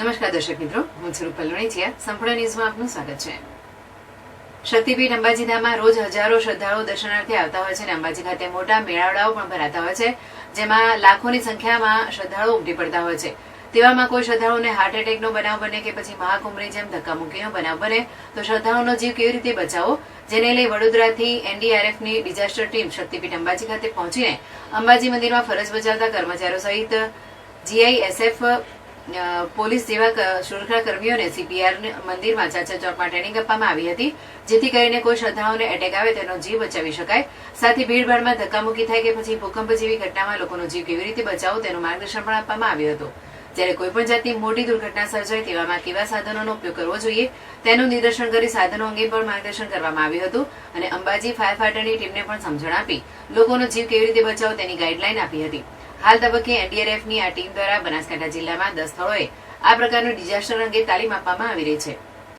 નમસ્કાર દર્શક મિત્રો, હું છું રૂપલ સંપૂર્ણ ન્યૂઝમાં આપનું સ્વાગત છે. શક્તિપીઠ અંબાજી રોજ હજારો શ્રદ્ધાળુઓ દર્શનાર્થે આવતા હોય છે અને અંબાજી ખાતે મોટા મેળાવડાઓ પણ ભરાતા હોય છે, જેમાં લાખોની સંખ્યામાં શ્રદ્ધાળુઓ ઉમટી પડતા હોય છે. તેવામાં કોઈ શ્રદ્ધાળુઓને હાર્ટ એટેકનો બનાવ બને કે પછી મહાકુંભની જેમ ધક્કામુક્કીનો બનાવ બને, તો શ્રદ્ધાળુઓનો જીવ કેવી રીતે બચાવો જેને લઈ વડોદરાથી એનડીઆરએફની ડિઝાસ્ટર ટીમ શક્તિપીઠ અંબાજી ખાતે પહોંચીને અંબાજી મંદિરમાં ફરજ બજાવતા કર્મચારીઓ સહિત જીઆઈએસએફ પોલીસ જેવા સુરક્ષા કર્મીઓને સીપીઆર મંદિરમાં ચાચા ચોકમાં ટ્રેનિંગ આપવામાં આવી હતી, જેથી કરીને કોઈ શ્રદ્ધાઓને એટેક આવે તેનો જીવ બચાવી શકાય. સાથે ભીડભાડમાં ધક્કામુક્કી થાય કે પછી ભૂકંપ જેવી ઘટનામાં લોકોનો જીવ કેવી રીતે બચાવો તેનું માર્ગદર્શન પણ આપવામાં આવ્યું હતું. જ્યારે કોઈ પણ જાતની મોટી દુર્ઘટના સર્જાય તેવામાં કેવા સાધનોનો ઉપયોગ કરવો જોઈએ, તેનું નિદર્શન કરી સાધનો અંગે પણ માર્ગદર્શન કરવામાં આવ્યું હતું અને અંબાજી ફાયર ફાઈટરની ટીમને પણ સમજણ આપી લોકોનો જીવ કેવી રીતે બચાવો તેની ગાઈડલાઈન આપી હતી. હાલ તબક્કે એનડીઆરએફની આ ટીમ દ્વારા બનાસકાંઠા જિલ્લામાં દસ સ્થળોએ આ પ્રકારનું ડિઝાસ્ટર અંગે તાલીમ આપવામાં આવી રહી છે.